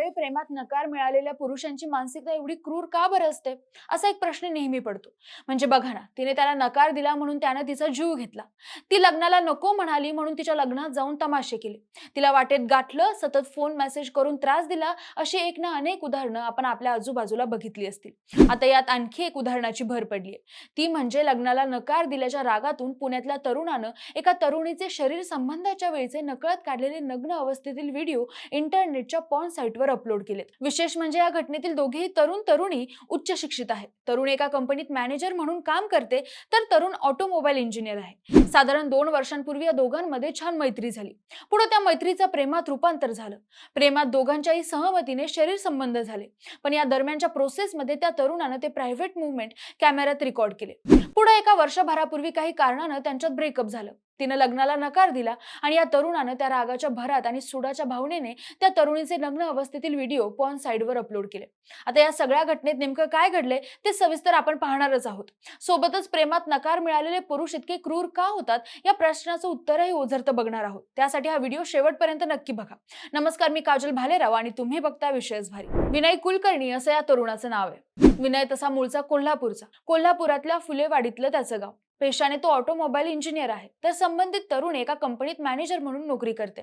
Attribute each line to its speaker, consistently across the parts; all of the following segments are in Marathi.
Speaker 1: मंडळी प्रेमात नकार मिळालेल्या पुरुषांची मानसिकता एवढी क्रूर का बरं असते? असा एक प्रश्न नेहमी पडतो. म्हणजे बघा ना तिने त्याला नकार दिला म्हणून त्यानं तिचा जीव घेतला. ती लग्नाला नको म्हणाली म्हणून तिच्या लग्नात जाऊन तमाशे केले. तिला वाटेत गाठलं सतत फोन मेसेज करून त्रास दिला अशी एक ना अनेक उदाहरणं आपण आपल्या आजूबाजूला बघितली असतील. आता यात आणखी एक उदाहरणाची भर पडली ती म्हणजे लग्नाला नकार दिल्याच्या रागातून पुण्यातल्या तरुणानं एका तरुणीचे शरीर संबंधाच्या वेळेचे नकळत काढलेले नग्न अवस्थेतील व्हिडिओ इंटरनेटच्या पॉन साईटवर अपलोड केलेत. विशेष म्हणजे या घटनेतील दोघेही तरुण तरुणी उच्च शिक्षित आहेत. तरुण एका कंपनीत मॅनेजर म्हणून काम करते तर तरुण ऑटोमोबाईल इंजिनियर आहे. साधारण दोन वर्षांपूर्वी या दोघांमध्ये छान मैत्री झाली. पुढे त्या मैत्रीचं प्रेमात रूपांतर झालं. प्रेमात दोघांच्याही सहमतीने शरीर संबंध झाले. पण या दरम्यानच्या प्रोसेसमध्ये त्या तरुणानं ते प्रायव्हेट मुवमेंट कॅमेऱ्यात रेकॉर्ड केले. पुढे एका वर्षभरापूर्वी काही कारणानं त्यांच्यात ब्रेकअप झालं. तिनं लग्नाला नकार दिला आणि या तरुणानं त्या रागाच्या भरात आणि सुडाच्या भावनेने त्या तरुणीचे लग्न अवस्थेतील व्हिडिओ पॉन साईडवर अपलोड केले. आता या सगळ्या घटनेत नेमकं काय घडले ते सविस्तर आपण पाहणारच आहोत. सोबतच प्रेमात नकार मिळालेले पुरुष इतके क्रूर का होतात या प्रश्नाचं उत्तरही ओझरतं बघणार आहोत. त्यासाठी हा व्हिडिओ शेवटपर्यंत नक्की बघा. नमस्कार मी काजल भालेराव आणि तुम्ही बघता विषयच भारी. विनय कुलकर्णी असं या तरुणाचं नाव आहे. विनय तसा मूळचा कोल्हापूरचा. कोल्हापुरातल्या फुलेवाडीतलं त्याचं गाव. पेशाने तो ऑटोमोबाईल इंजिनियर आहे. तर संबंधित तरुण एका कंपनीत मॅनेजर म्हणून नोकरी करते.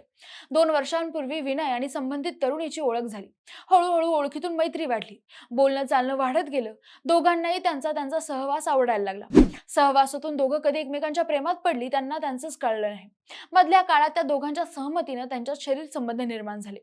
Speaker 1: दोन वर्षांपूर्वी विनय आणि संबंधित तरुणीची ओळख झाली. हळूहळू ओळखीतून मैत्री वाढली. बोलणं चालणं वाढत गेलं. दोघांनाही त्यांचा त्यांचा सहवास आवडायला लागला. सहवासातून दोघं कधी एकमेकांच्या प्रेमात पडली त्यांना त्यांचंच कळलं नाही. मधल्या काळात त्या दोघांच्या सहमतीनं त्यांच्यात शरीर संबंध निर्माण झाले.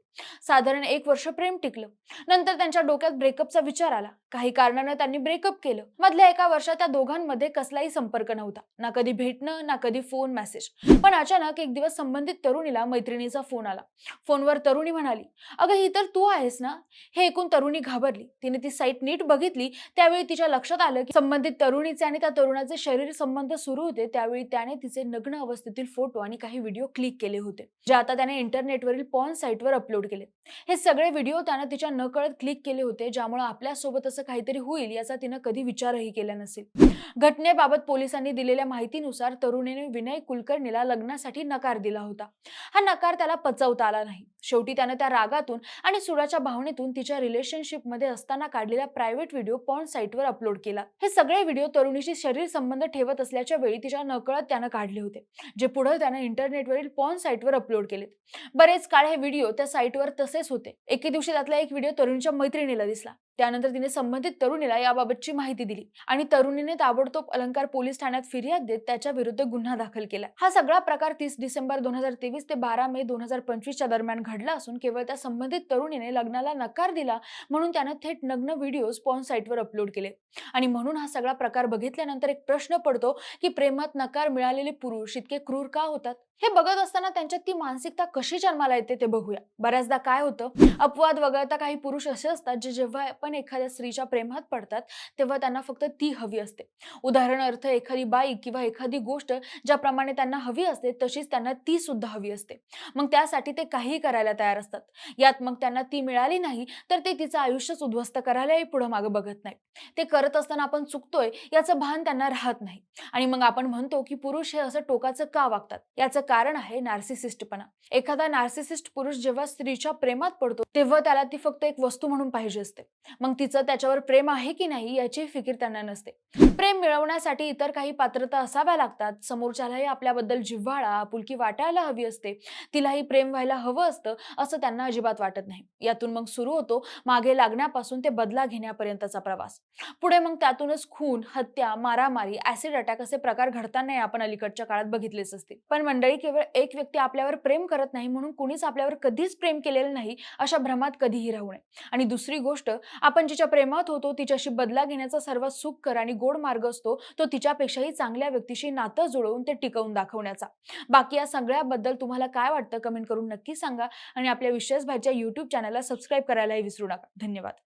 Speaker 1: साधारण एक वर्ष प्रेम टिकलं. नंतर त्यांच्या डोक्यात ब्रेकअपचा विचार आला. काही कारणानं त्यांनी ब्रेकअप केलं. मधल्या एका वर्षात त्या दोघांमध्ये कसलाही संपर्क नव्हता. ना कधी भेटणं ना कधी फोन मेसेज. पण अचानक एक दिवस संबंधित तरुणीला मैत्रिणीचा फोन आला. फोनवर तरुणी म्हणाली अगं ही तर तू आहेस ना? हे ऐकून तरुणी घाबरली. तिने ती साईट नीट बघितली. त्यावेळी तिच्या लक्षात आलं की संबंधित तरुणीचे आणि त्या तरुणाचे शरीर संबंध सुरू होते. त्यावेळी त्याने तिचे नग्न अवस्थेतील फोटो आणि काही व्हिडिओ क्लिक केले होते जे आता त्याने इंटरनेटवरील पॉन साईटवर अपलोड केले हे सगळे व्हिडिओ त्यानं तिच्या नकळत क्लिक केले होते ज्यामुळे आपल्यासोबत असं काहीतरी होईल याचा तिनं कधी विचारही केला नसेल. घटनेबाबत पोलिसांनी दिलेल्या माहितीनुसार तरुणीने विनय कुलकर्णीला लग्नासाठी नकार दिला होता. हा नकार त्याला पचवता आला नाही. शेवटी त्यानं त्या रागातून आणि सुडाच्या भावनेतून तिच्या रिलेशनशिपमध्ये असताना काढलेला प्रायव्हेट व्हिडिओ पॉन साईटवर अपलोड केला. हे सगळे व्हिडिओ तरुणीशी शरीर संबंध ठेवत असल्याच्या वेळी तिच्या नकळत त्यानं काढले होते जे पुढे त्यानं इंटरनेटवरील पॉन साईटवर अपलोड केले बरेच काळ हे व्हिडिओ त्या साईटवर तसेच होते. एके दिवशी त्यातला एक व्हिडिओ तरुणीच्या मैत्रिणीला दिसला. त्यानंतर तिने संबंधित तरुणीला याबाबतची माहिती दिली आणि तरुणीने ताबडतोब अलंकार पोलीस ठाण्यात फिर्याद देत त्याच्या विरुद्ध गुन्हा दाखल केला. हा सगळा प्रकार तीस डिसेंबर दोन हजार तेवीस ते बारा मे दोन हजार पंचवीसच्या दरम्यान घडला असून केवळ त्या संबंधित तरुणीने लग्नाला नकार दिला म्हणून त्यानं थेट नग्न व्हिडिओ पॉन साईटवर अपलोड केले. आणि म्हणून हा सगळा प्रकार बघितल्यानंतर एक प्रश्न पडतो की प्रेमात नकार मिळालेले पुरुष इतके क्रूर का होतात? हे बघत असताना त्यांच्यात ती मानसिकता कशी जन्माला येते ते बघूया. बऱ्याचदा काय होतं? अपवाद वगळता काही पुरुष असे असतात जे जेव्हा पण एखाद्या स्त्रीच्या प्रेमात पडतात तेव्हा त्यांना फक्त ती हवी असते. उदाहरणार्थ एखादी बाई किंवा एखादी गोष्ट ज्याप्रमाणे त्यांना हवी असते तशीच त्यांना ती सुद्धा हवी असते. मग त्यासाठी ते काहीही करायला तयार असतात. यात मग त्यांना ती मिळाली नाही तर ते तिचं आयुष्यच उद्ध्वस्त करायलाही पुढं मागं बघत नाही ते करत असताना आपण चुकतोय याचं भान त्यांना राहत नाही. आणि मग आपण म्हणतो की पुरुष हे असं टोकाचं का वागतात? याचं कारण आहे नार्सिसिस्टपणा. एखादा नार्सिसिस्ट पुरुष जेव्हा स्त्रीच्या प्रेमात पडतो तेव्हा त्याला ती फक्त एक वस्तू म्हणून पाहिजे असते. मग तिचं त्याच्यावर प्रेम आहे की नाही याची फिकीर त्यांना नसते. प्रेम मिळवण्यासाठी इतर काही पात्रता असाव्या लागतात. समोरच्यालाही आपल्याबद्दल जिव्हाळा आपुलकी वाटायला हवी असते. तिलाही प्रेम व्हायला हवं असतं असं त्यांना अजिबात वाटत नाही. यातून मग सुरू होतो मागे लागण्यापासून ते बदला घेण्यापर्यंतचा प्रवास. पुढे मग त्यातूनच खून हत्या मारामारी ऍसिड अटॅक असे प्रकार घडताना आपण अलीकडच्या काळात बघितलेच असतील पण मंडळी केवळ एक व्यक्ती आपल्यावर प्रेम करत नाही म्हणून कुणीच आपल्यावर कधीच प्रेम केलेलं नाही अशा भ्रमात कधीही राहू नये. आणि दुसरी गोष्ट आपण जिच्या प्रेमात होतो तिच्याशी बदला घेण्याचा सर्वात सुखकर आणि गोड मार्ग असतो तो तिच्यापेक्षाही चांगल्या व्यक्तीशी नातं जुळवून ते टिकवून दाखवण्याचा. बाकी या सगळ्याबद्दल तुम्हाला काय वाटतं कमेंट करून नक्की सांगा आणि आपल्या विशेष भाईच्या युट्यूब चॅनलला सबस्क्राईब करायलाही विसरू नका. धन्यवाद.